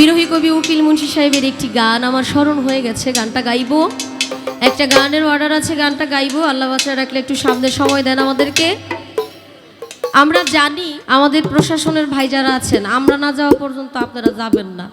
বিরোহী কবি উকিল মুন্সি সাহেবের একটি গান, আমার স্মরণ হয়ে গেছে, গানটা গাইবো। একটা গানের অর্ডার আছে, গানটা গাইবো। আল্লাহ বাচ্চা রাখলে একটু সামনে সময় দেন আমাদেরকে। আমরা জানি আমাদের প্রশাসনের ভাই যারা আছেন, আমরা না যাওয়া পর্যন্ত আপনারা যাবেন না।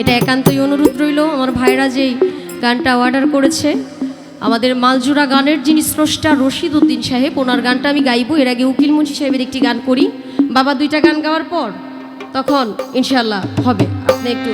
এটা একান্তই অনুরোধ রইল, আমার ভাইরা যেই গানটা অর্ডার করেছে, আমাদের মালজুরা গানের যিনি স্রষ্টা রশিদ উদ্দিন সাহেব, ওনার গানটা আমি গাইবো। এর আগে উকিল মুন্সি সাহেবের একটি গান করি। বাবা, দুইটা গান গাওয়ার পর তখন ইনশাল্লাহ হবে। আপনি একটু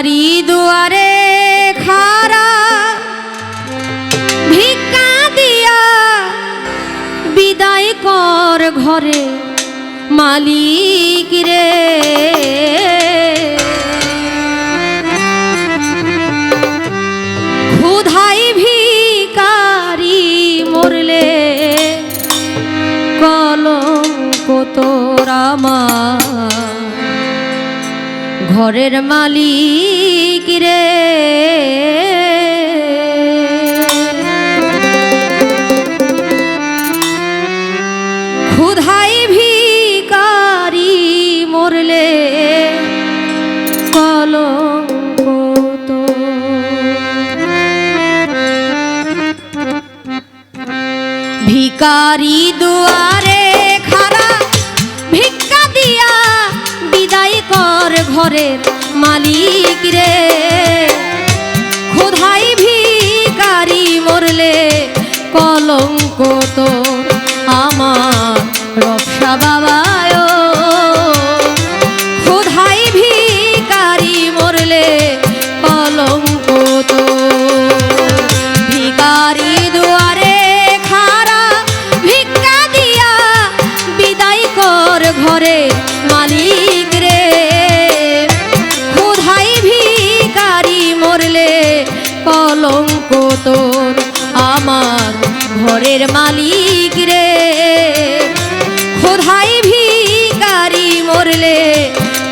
ভিকারি দুয়ারে খারা ভিক্ষা দিয়া বিদায় কর ঘরে মালিক রে। ঘরের মালিক রে। ক্ষুধাই ভিকারি মরলে কলঙ্ক ভিকারি দুয়ারে ঘরের মালিক রে। ক্ষুধাই ভিকারি মরলে কলঙ্ক তোর। আমার রক্ষা বাবায় কলঙ্ক তোর আমার ঘরের মালিক রে। খোধাই ভিকারি মরলে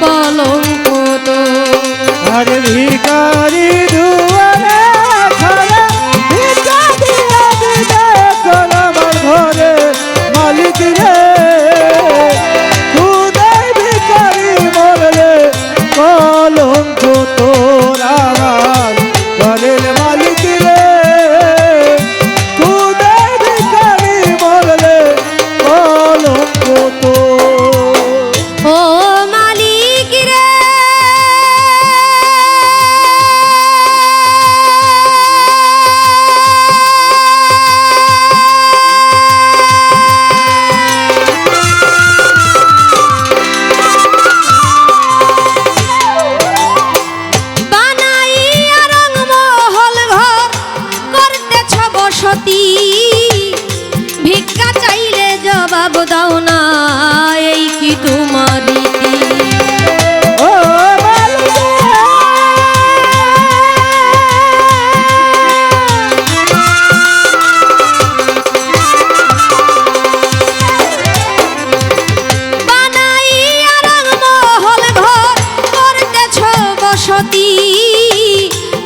কলঙ্ক তোর। আর ভিকারি দুয়ারে জবাব দাও না এই কি তোমার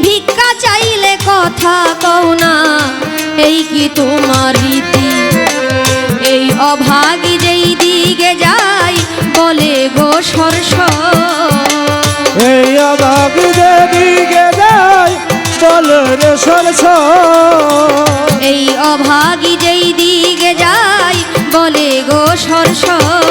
ভিক্ষা চাইলে কথা কও না এই কি তোমার রীতি? অভাগী যেই দিকে যাই বলে গো সরস। এই অবাক দিকে যাই বলে রে সরস। এই অভাগী যেই দিকে যাই বলে গো সরসর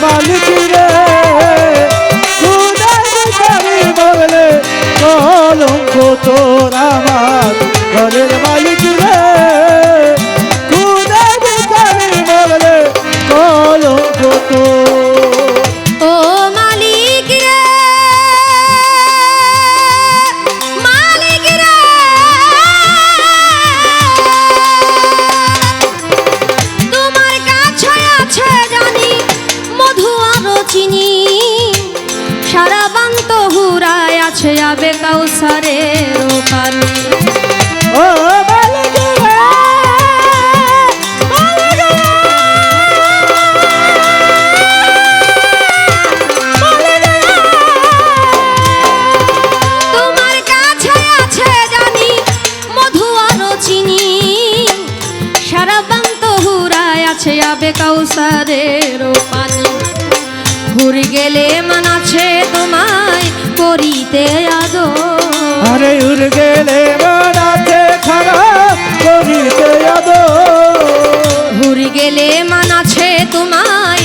মালিক রে। কলঙ্ক তোর আমার। ঘরের মালিক গেলে মানাছে তোমায় করিতে আদো আরে উর গেলে মনাতে খারাপ করিতে আদো ঘুর গেলে মানাছে তোমায়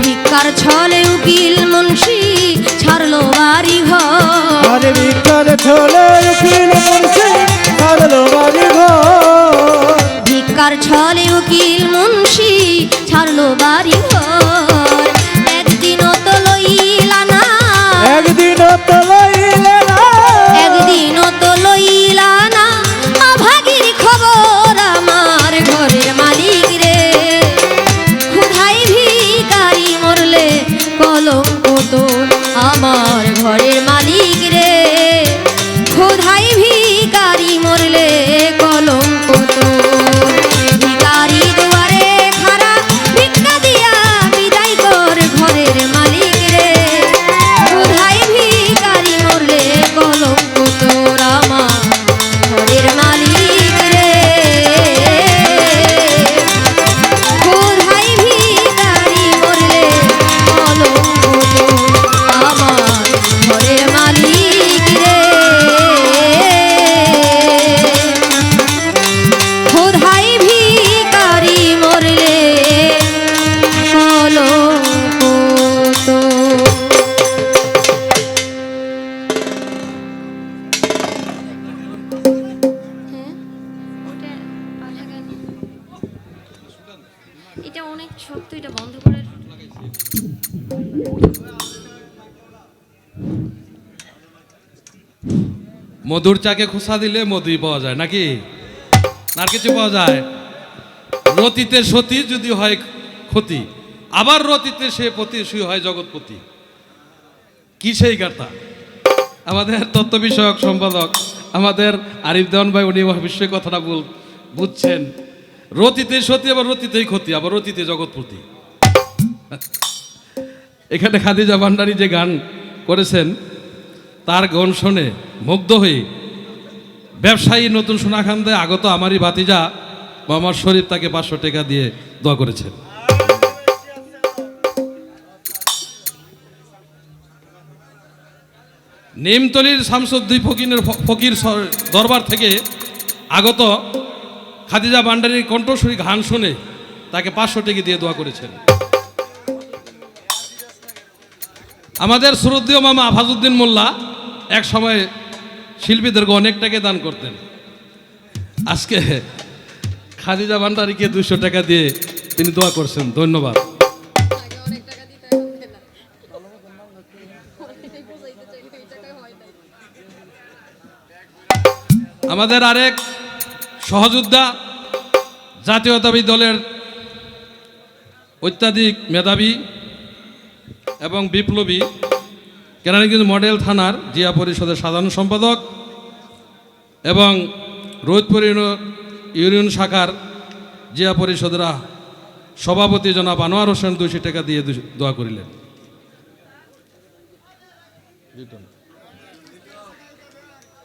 ভিক্ষার ছলে উকিল মুন্সি ছাড়লো বাড়ি ঘর। ভিক্ষার ছলে উকিল মুন্সি ছাড়লো বাড়ি ঘর। ভিক্ষার ছলে উকিল মুন্সি ছাড়লো বাড়ি এটা অনেক শক্ত, এটা বন্ধ করার মধুর চাকে খোসা দিলে মধুই পাওয়া যায়, নাকি? আর কিছু পাওয়া যায়? রতিতে সতী যদি হয় ক্ষতি, আবার রতিতে সে পতি সুই হয় জগৎপতি। কি সেই গাথা আমাদের তত্ত্ব বিষয়ক সম্পাদক, আমাদের আরিফ দেওয়ান ভাই, উনি বিষয় কথাটা বল বুঝছেন। রতিতে সতী, আবার রতিতেই ক্ষতি, আবার রতিতে জগৎপতি। এখানে খাদিজা ভান্ডারী যে গান করেছেন, তার গান শুনে মুগ্ধ হয়ে ব্যবসায়ী নতুন সোনাখান্দে আগত আমারই ভাতিজা মোহাম্মদ শরীফ তাকে পাঁচশো টাকা দিয়ে দোয়া করেছেন। নিমতলির শামসুদ্দিন ফকিনের ফকির দরবার থেকে আগত খাদিজা ভান্ডারীর কণ্ঠস্বরী গান শুনে তাকে পাঁচশো টাকা দিয়ে দোয়া করেছেন। আমাদের শ্রদ্ধীয় মামা আফাজউদ্দিন মোল্লা এক সময় শিল্পীদেরকে অনেক টাকা দান করতেন। আজকে খাদিজা ভান্ডারীকে দুশো টাকা দিয়ে তিনি দোয়া করছেন। ধন্যবাদ। আমাদের আরেক সহযোদ্ধা, জাতীয়তাবাদী দলের অত্যাধিক মেধাবী এবং বিপ্লবী কেরানীগঞ্জ মডেল থানার জিয়া পরিষদের সাধারণ সম্পাদক এবং ইউনিয়ন- ইউনিয়ন শাখার জিয়া পরিষদের সভাপতি জনাব আনোয়ার হোসেন দুশো টাকা দিয়ে দোয়া করিলেন।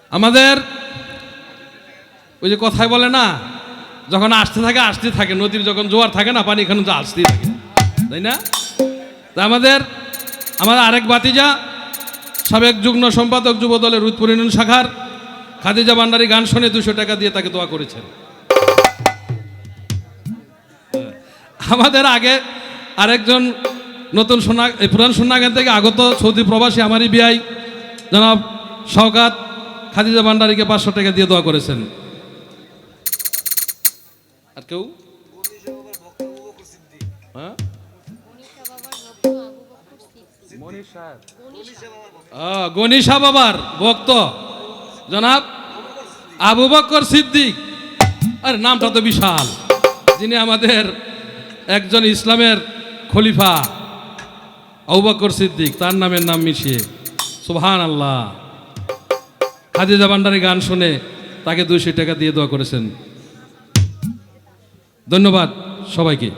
আমাদের ওই যে কথায় বলে না, যখন আসতে থাকে আসতে থাকে, নদীর যখন জোয়ার থাকে না, পানি এখানে তো আসতেই থাকে, তাই না? তা আমাদের আমাদের আরেক বাতিজা সাবেক যুগ্ম সম্পাদক যুব দলের রুদপুর ইউনিয়ন শাখার খাদিজা ভান্ডারি গান শুনে দুশো টাকা দিয়ে তাকে দোয়া করেছেন। আমাদের আগে আরেকজন নতুন সোনা পুরান সোনাগান থেকে আগত সৌদি প্রবাসী আমারই বিআই, জনাব শওকাত খাদিজা ভান্ডারিকে পাঁচশো টাকা দিয়ে দোয়া করেছেন। আর কেউ? হ্যাঁ? গনিশা বাবার ভক্ত। জনাব আবু বক্কর সিদ্দিক। আর নামটা তো বিশাল। যিনি আমাদের একজন ইসলামের খলিফা আবু বক্কর সিদ্দিক তার নামের নাম মিশিয়ে। সুবহান আল্লাহ খাদিজা ভান্ডারি গান শুনে তাকে দুইশো টাকা দিয়ে দোয়া করেছেন। ধন্যবাদ সবাইকে।